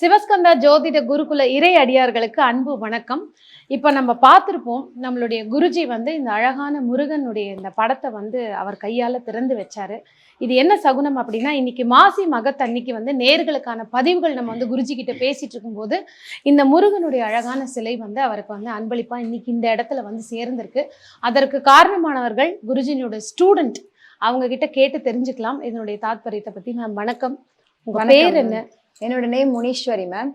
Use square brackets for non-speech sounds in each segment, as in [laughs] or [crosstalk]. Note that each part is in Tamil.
சிவஸ்கந்தா ஜோதிட குருகுல இறை அடியார்களுக்கு அன்பு வணக்கம். இப்போ நம்ம பார்த்துருப்போம் நம்மளுடைய குருஜி வந்து இந்த அழகான முருகனுடைய இந்த படத்தை வந்து அவர் கையால் திறந்து வச்சாரு. இது என்ன சகுனம் அப்படின்னா இன்னைக்கு மாசி மகத்தன்னைக்கு வந்து நேர்களுக்கான பதிவுகள் நம்ம வந்து குருஜி கிட்ட பேசிட்டு இருக்கும்போது இந்த முருகனுடைய அழகான சிலை வந்து அவருக்கு வந்து அன்பளிப்பா இன்னைக்கு இந்த இடத்துல வந்து சேர்ந்திருக்கு. அதற்கு காரணமானவர்கள் குருஜினுடைய ஸ்டூடெண்ட் அவங்க கிட்ட கேட்டு தெரிஞ்சுக்கலாம். இதனுடைய தாத்பரியத்தை பத்தி மேம் வணக்கம். உங்க வணக்கம் பேர். என்ன? என்னோட நேம் முனீஸ்வரி மேம்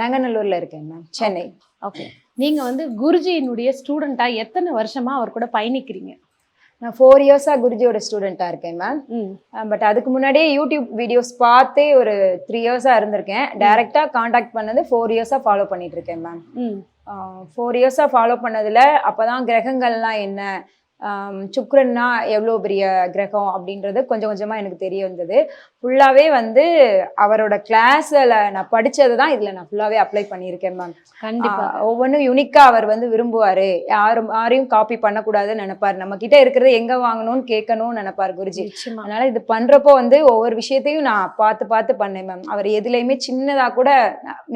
நங்கநல்லூர்ல இருக்கேன் மேம் சென்னை. ஓகே நீங்க வந்து குருஜியினுடைய ஸ்டூடெண்டா எத்தனை வருஷமா அவர் கூட பயணிக்கிறீங்க? நான் ஃபோர் இயர்ஸா குருஜியோட ஸ்டூடெண்டா இருக்கேன் மேம் பட் அதுக்கு முன்னாடியே யூடியூப் வீடியோஸ் பார்த்தே ஒரு த்ரீ இயர்ஸா இருந்திருக்கேன். டைரக்டா காண்டாக்ட் பண்ணது ஃபோர் இயர்ஸா ஃபாலோ பண்ணிட்டு இருக்கேன் மேம் ஃபோர் இயர்ஸா ஃபாலோ பண்ணதுல அப்பதான் கிரகங்கள்லாம் என்ன ஆம், சுக்கிரன்னா எவ்வளோ பெரிய கிரகம் அப்படின்றது கொஞ்சம் கொஞ்சமா எனக்கு தெரிய வந்தது. ஃபுல்லாவே வந்து அவரோட கிளாஸ்ல நான் படிச்சதை தான் இதுல நான் ஃபுல்லாவே அப்ளை பண்ணியிருக்கேன் மேம் கண்டிப்பா. ஆஹ் ஒவ்வொன்றும் யுனிக்கா அவர் வந்து விரும்புவாரு. யாரும் யாரையும் காப்பி பண்ணக்கூடாதுன்னு நினைப்பாரு. நம்ம கிட்ட இருக்கிறது எங்க வாங்கணும்னு கேட்கணும்னு நினைப்பாரு குருஜி. அதனால இது பண்றப்போ வந்து ஒவ்வொரு விஷயத்தையும் நான் பார்த்து பார்த்து பண்ணேன் மேம் அவர் எதுலையுமே சின்னதா கூட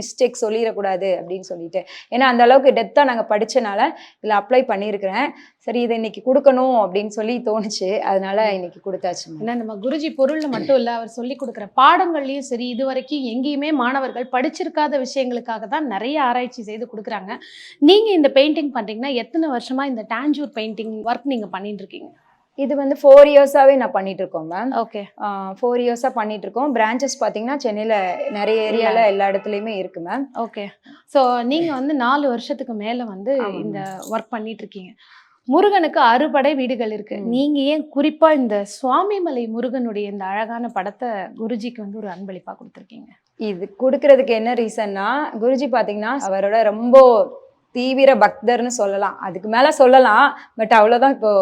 மிஸ்டேக் சொல்லிடக்கூடாது அப்படின்னு சொல்லிட்டு. ஏன்னா அந்த அளவுக்கு டெப்தா நாங்க படிச்சனால இதுல அப்ளை பண்ணியிருக்கிறேன். சரி இதை இன்னைக்கு கொடுக்கணும் அப்படின்னு சொல்லி தோணுச்சு. அதனால இன்னைக்கு கொடுத்தாச்சு மேம். ஏன்னா நம்ம குருஜி பொருள்ல மட்டும் இல்ல அவர் சொல்லி கொடுக்குற பாடங்கள்லயும் சரி இது வரைக்கும் எங்கேயுமே மாணவர்கள் படிச்சிருக்காத விஷயங்களுக்காக தான் நிறைய ஆராய்ச்சி செய்து கொடுக்குறாங்க. நீங்க இந்த பெயிண்டிங் பண்றீங்கன்னா எத்தனை வருஷமா இந்த டான்ஜூர் பெயிண்டிங் ஒர்க் நீங்க பண்ணிட்டு இருக்கீங்க? இது வந்து ஃபோர் இயர்ஸாவே நான் பண்ணிட்டு இருக்கோம் மேம். ஓகே. ஃபோர் இயர்ஸாக பண்ணிட்டு இருக்கோம். பிரான்ச்சஸ் பார்த்தீங்கன்னா சென்னையில் நிறைய ஏரியாவில் எல்லா இடத்துலையுமே இருக்கு மேம். ஓகே. ஸோ நீங்க வந்து நாலு வருஷத்துக்கு மேல வந்து இந்த ஒர்க் பண்ணிட்டு இருக்கீங்க. முருகனுக்கு அறுபடை வீடுகள் இருக்கு. நீங்க ஏன் குறிப்பா இந்த சுவாமிமலை முருகனுடைய இந்த அழகான படத்தை குருஜிக்கு வந்து ஒரு அன்பளிப்பா கொடுத்துருக்கீங்க? இது கொடுக்கறதுக்கு என்ன ரீசன்னா குருஜி பார்த்தீங்கன்னா அவரோட ரொம்ப தீவிர பக்தர்னு சொல்லலாம். அதுக்கு மேலே சொல்லலாம் பட் அவ்வளோதான் இப்போ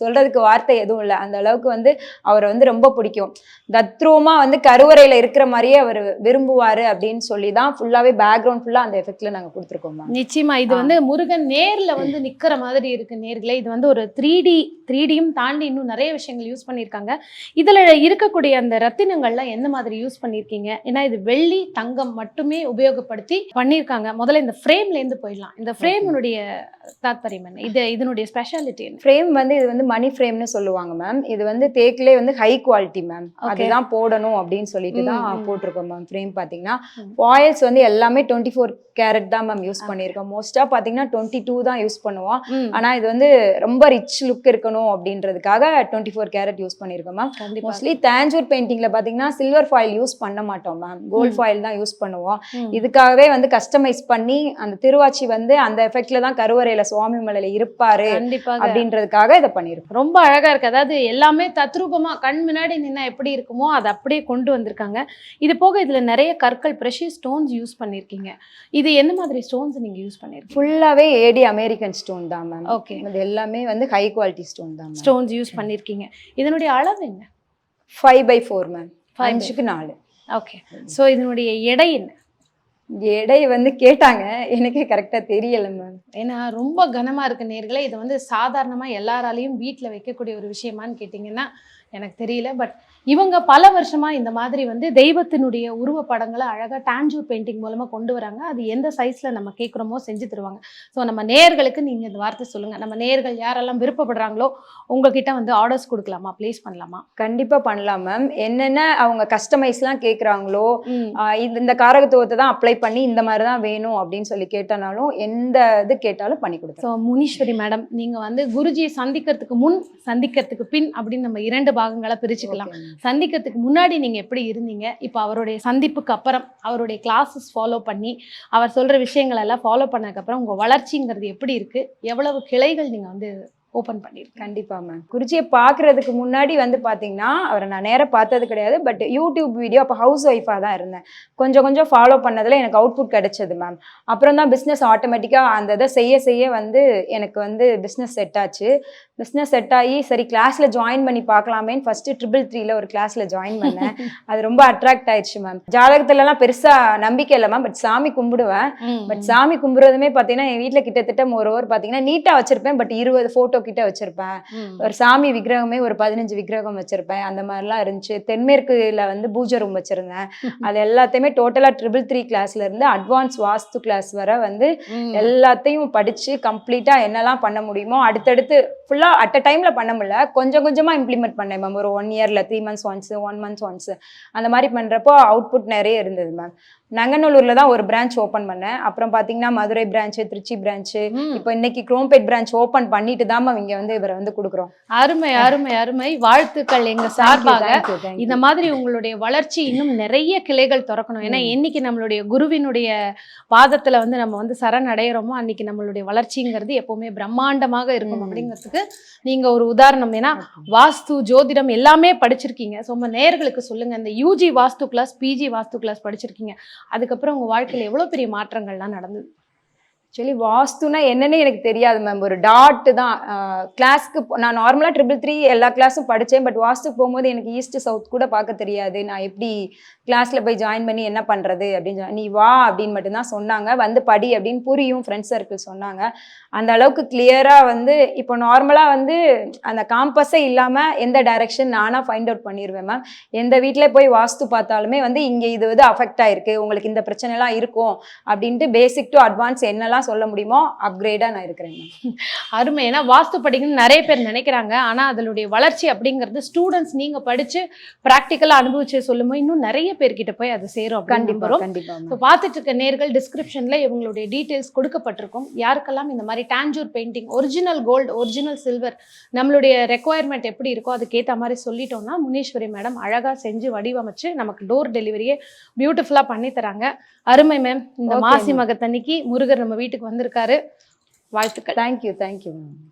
சொல்றதுக்கு வார்த்தை எதுவும் இல்லை. அந்த அளவுக்கு வந்து அவரை வந்து ரொம்ப பிடிக்கும். தத்ரூமா வந்து கருவறையில் இருக்கிற மாதிரியே அவர் விரும்புவார் அப்படின்னு சொல்லி தான் ஃபுல்லாகவே பேக்ரவுண்ட் ஃபுல்லாக அந்த எஃபெக்ட்ல நாங்கள் கொடுத்துருக்கோம் நிச்சயமா இது. வந்து முருகன் நேர்ல வந்து நிக்கிற மாதிரி இருக்கு நேர்களே. இது வந்து ஒரு த்ரீ டி த்ரீ டியும் தாண்டி இன்னும் நிறைய விஷயங்கள் யூஸ் பண்ணியிருக்காங்க. இதுல இருக்கக்கூடிய அந்த ரத்தினங்கள்லாம் எந்த மாதிரி யூஸ் பண்ணியிருக்கீங்க? ஏன்னா இது வெள்ளி தங்கம் மட்டுமே உபயோகப்படுத்தி பண்ணியிருக்காங்க. முதல்ல இந்த ஃப்ரேம்ல இருந்து போயிடலாம். இந்த ஃப்ரேமுடைய தாத்பரியம் என்ன? இது இதனுடைய ஸ்பெஷாலிட்டி ஃப்ரேம் வந்து இது வந்து மணி ஃப்ரேம்னு சொல்லுவாங்க மேம் இது வந்து தேக்கிலே வந்து ஹை குவாலிட்டி மேம். அதுதான் போடணும் அப்படின்னு சொல்லிட்டு தான். போட்டிருக்கோம் மேம் ஃப்ரேம் பார்த்தீங்கன்னா. ஃபாயில்ஸ் வந்து எல்லாமே டுவெண்ட்டி ஃபோர் கேரட் தான் மேம் யூஸ் பண்ணியிருக்கோம். மோஸ்ட்டாக பார்த்தீங்கன்னா டுவெண்ட்டி டூ தான் யூஸ் பண்ணுவோம். ஆனால் இது வந்து ரொம்ப ரிச் லுக் இருக்கணும் அப்படின்றதுக்காக டுவெண்ட்டி ஃபோர் கேரட் யூஸ் பண்ணியிருக்கோம் மேம் மோஸ்ட்லி தேஞ்சூர் பெயிண்டிங்ல பார்த்தீங்கன்னா சில்வர் ஃபாயில் யூஸ் பண்ண மாட்டோம் மேம் கோல்ட். ஃபாயில் தான் யூஸ் பண்ணுவோம். இதுக்காகவே வந்து கஸ்டமைஸ் பண்ணி அந்த திருவாச்சி வந்து அந்த எஃபெக்ட்ல தான் கருவறையில சுவாமி மலையில இருப்பாரு அப்படின்றதுக்காக இதை பண்ணியிருக்கோம். ரொம்ப அழகா இருக்கு. அதாவது எல்லாமே தத்ரூபமா கண் முன்னாடி நின்னா எப்படி இருக்குமோ அதை அப்படியே கொண்டு வந்திருக்காங்க. இது போக இதுல நிறைய கற்கள் ப்ரெஷியஸ் ஸ்டோன்ஸ் யூஸ் பண்ணிருக்கீங்க. இது எந்த மாதிரி ஸ்டோன்ஸ் நீங்க யூஸ் பண்ணிருக்கீங்க? ஃபுல்லாவே ஏடி அமெரிக்கன் ஸ்டோன் தான் மேம் ஓகே இது எல்லாமே வந்து ஹை குவாலிட்டி ஸ்டோன் தான் ஸ்டோன்ஸ் யூஸ் பண்ணிருக்கீங்க. இதனுடைய அளவு என்ன? ஃபைவ் பை ஃபோர் மேம் அஞ்சுக்கு நாலு. ஓகே ஸோ இதனுடைய எடை என்ன? எடை வந்து கேட்டாங்க. எனக்கே கரெக்டா தெரியல மேம் ஏன்னா ரொம்ப கனமா இருக்கு நேர்களே இது வந்து சாதாரணமா எல்லாராலையும் வீட்ல வைக்கக்கூடிய ஒரு விஷயமான்னு கேட்டிங்கன்னா எனக்கு தெரியல. பட் இவங்க பல வருஷமா இந்த மாதிரி வந்து தெய்வத்தினுடைய உருவப்படங்களை அழகா டான்ஜூர் பெயிண்டிங் மூலமா கொண்டு வராங்க. அது எந்த சைஸ்ல நம்ம கேட்குறோமோ செஞ்சு தருவாங்க. ஸோ நம்ம நேர்களுக்கு நீங்க இந்த வார்த்தை சொல்லுங்க. நம்ம நேர்கள் யாரெல்லாம் விருப்பப்படுறாங்களோ உங்ககிட்ட வந்து ஆர்டர்ஸ் கொடுக்கலாமா? ப்ளேஸ் பண்ணலாமா? கண்டிப்பா பண்ணலாம் மேம் என்னென்ன அவங்க கஸ்டமைஸ்லாம் இது இந்த காரகத்துவத்தை தான் அப்ளை பண்ணி இந்த மாதிரி தான் வேணும் அப்படின்னு சொல்லி கேட்டனாலும் எந்த இது கேட்டாலும் பண்ணி கொடுத்தோம் ஸோ முனீஸ்வரி மேடம் நீங்க வந்து குருஜியை சந்திக்கிறதுக்கு முன் சந்திக்கிறதுக்கு பின் அப்படின்னு நம்ம இரண்டு பாகங்களா பிரிச்சுக்கலாம். சந்திக்கிறதுக்கு முன்னாடி நீங்க எப்படி இருந்தீங்க? இப்போ அவருடைய சந்திப்புக்கு அப்புறம் அவருடைய கிளாஸஸ் ஃபாலோ பண்ணி அவர் சொல்ற விஷயங்கள் எல்லாம் ஃபாலோ பண்ணதுக்கு அப்புறம் உங்க வளர்ச்சிங்கிறது எப்படி இருக்கு? எவ்வளவு கிளைகள் நீங்க வந்து ஓப்பன் பண்ணிருக்கீங்க கண்டிப்பா மேம். குருஜியை பார்க்குறதுக்கு முன்னாடி வந்து பாத்தீங்கன்னா அவரை நான் நேரம் பார்த்தது கிடையாது. பட் யூடியூப் வீடியோ அப்போ ஹவுஸ் ஒய்ஃபாக தான் இருந்தேன். கொஞ்சம் கொஞ்சம் ஃபாலோ பண்ணதுல எனக்கு அவுட்புட் கிடைச்சது மேம். அப்புறம் தான் பிஸ்னஸ் ஆட்டோமேட்டிக்காக அந்த இதை செய்ய செய்ய வந்து எனக்கு வந்து பிஸ்னஸ் செட் ஆச்சு. பிஸ்னஸ் செட் ஆகி சரி கிளாஸ்ல ஜாயின் பண்ணி பார்க்கலாமேன்னு ஃபர்ஸ்ட் ட்ரிபிள் த்ரீல ஒரு கிளாஸ்ல ஜாயின் பண்ணேன். [laughs] அது ரொம்ப அட்ராக்ட் ஆயிடுச்சு மேம் ஜாதகத்துல எல்லாம் பெருசா நம்பிக்கை இல்லை மேம் பட் சாமி கும்பிடுவேன். பட் சாமி கும்பிடுறதுமே பார்த்தீங்கன்னா என் வீட்டில் கிட்டத்தட்ட ஒரு ஓவர் பார்த்தீங்கன்னா நீட்டாக வச்சிருப்பேன். பட் இருபது ஃபோட்டோ கிட்ட வச்சிருப்பேன். ஒரு சாமி விக்கிரகமே ஒரு பதினஞ்சு விக்கிரகம் வச்சிருப்பேன். அந்த மாதிரிலாம் இருந்துச்சு. தென்மேற்குல வந்து பூஜை ரூம் வச்சிருந்தேன். [laughs] அது எல்லாத்தையுமே டோட்டலாக ட்ரிபிள் த்ரீ கிளாஸ்ல இருந்து அட்வான்ஸ் வாஸ்து கிளாஸ் வரை வந்து எல்லாத்தையும் படிச்சு கம்ப்ளீட்டா என்னெல்லாம் பண்ண முடியுமோ அடுத்தடுத்து ஃபுல்லா அட் அ டைம்ல பண்ண முடியல. கொஞ்சம் கொஞ்சமா இம்ப்ளிமெண்ட் பண்ணேன் மேம் ஒரு ஒன் இயர்ல three months once one months once அந்த மாதிரி பண்றப்போ அவுட்புட் நிறைய இருந்தது மேம் நங்கநல்லூர்ல தான் ஒரு பிரான்ச் ஓப்பன் பண்ணேன். அப்புறம் பாத்தீங்கன்னா மதுரை பிரான்ச் திருச்சி பிரான்ச் இப்போ இன்னைக்கு குரோம்பேட் பிரான்ச் ஓப்பன் பண்ணிட்டு தான் மேம் இங்க வந்து இவரை வந்து கொடுக்குறோம். அருமை அருமை அருமை. வாழ்த்துக்கள் எங்க சார்பாக. இந்த மாதிரி உங்களுடைய வளர்ச்சி இன்னும் நிறைய கிளைகள் திறக்கணும். ஏன்னா ம். என்னைக்கு நம்மளுடைய குருவினுடைய பாதத்துல வந்து நம்ம வந்து சரண் அடையிறோமோ அன்னைக்கு நம்மளுடைய வளர்ச்சிங்கிறது எப்பவுமே பிரம்மாண்டமாக இருக்கும். அப்படிங்கிறதுக்கு நீங்க ஒரு உதாரணம். ஏன்னா வாஸ்து ஜோதிடம் எல்லாமே படிச்சிருக்கீங்க. ஸோ உங்க நேயர்களுக்கு சொல்லுங்க. இந்த UG vastu class PG vastu class படிச்சிருக்கீங்க. அதுக்கப்புறம் உங்க வாழ்க்கையில எவ்வளவு பெரிய மாற்றங்கள்லாம் நடந்தது? ஆக்சுவலி வாஸ்துனா என்னன்னு எனக்கு தெரியாது மேம் ஒரு டாட் தான். கிளாஸ்க்கு நான் நார்மலாக ட்ரிபிள் த்ரீ எல்லா கிளாஸும் படித்தேன் பட் வாஸ்துக்கு போகும்போது எனக்கு ஈஸ்ட் சவுத் கூட பார்க்க தெரியாது. நான் எப்படி கிளாஸில் போய் ஜாயின் பண்ணி என்ன பண்ணுறது அப்படின்னு நீ வா அப்படின்னு மட்டும்தான் சொன்னாங்க. வந்து படி அப்படின்னு புரியும். ஃப்ரெண்ட்ஸ் சர்க்கிள் சொன்னாங்க. அந்த அளவுக்கு கிளியராக வந்து இப்போ நார்மலாக வந்து அந்த காம்பஸே இல்லாமல் எந்த டைரக்ஷன் நானாக ஃபைண்ட் அவுட் பண்ணிடுவேன் மேம் எந்த வீட்டில் போய் வாஸ்து பார்த்தாலுமே வந்து இங்கே இது வந்து அஃபெக்ட் ஆகிருக்கு உங்களுக்கு இந்த பிரச்சனைலாம் இருக்கும். அப்படின்ட்டு பேசிக் டு அட்வான்ஸ் என்னெல்லாம் சொல்ல முடியுமோ அப்கிரேடாக நான் இருக்கிறேன் அருமை. ஏன்னா வாஸ்து படிக்கணும்னு நிறைய பேர் நினைக்கிறாங்க. ஆனா அதனுடைய வளர்ச்சி அப்படிங்கிறது ஸ்டூடெண்ட்ஸ் நீங்க படிச்சு ப்ராக்டிக்கலா அனுபவிச்சு சொல்லும்போது இன்னும் நிறைய பேர்கிட்ட போய் அது சேரும் கண்டிப்பா நம்புறோம். கண்டிப்பா ஸோ பார்த்துட்டு இருக்க நேர்கள் டிஸ்கிரிப்ஷனில் இவங்களுடைய டீட்டெயில்ஸ் கொடுக்கப்பட்டிருக்கும். யாருக்கெல்லாம் இந்த மாதிரி Tanjore painting original gold original silver நம்மளுடைய ரெக்குவயர்மெண்ட் எப்படி இருக்கோ அதுக்கேற்ற மாதிரி சொல்லிட்டோம்னா முனீஸ்வரி மேடம் அழகாக செஞ்சு வடிவமைச்சு நமக்கு டோர் டெலிவரியே பியூட்டிஃபுல்லாக பண்ணி தராங்க. அருமை மேம். இந்த மாசி. மகத்தன்னைக்கு முருகர் நம்ம வீட்டுக்கு வந்திருக்காரு. வாழ்த்துக்கள். Thank you thank you ma'am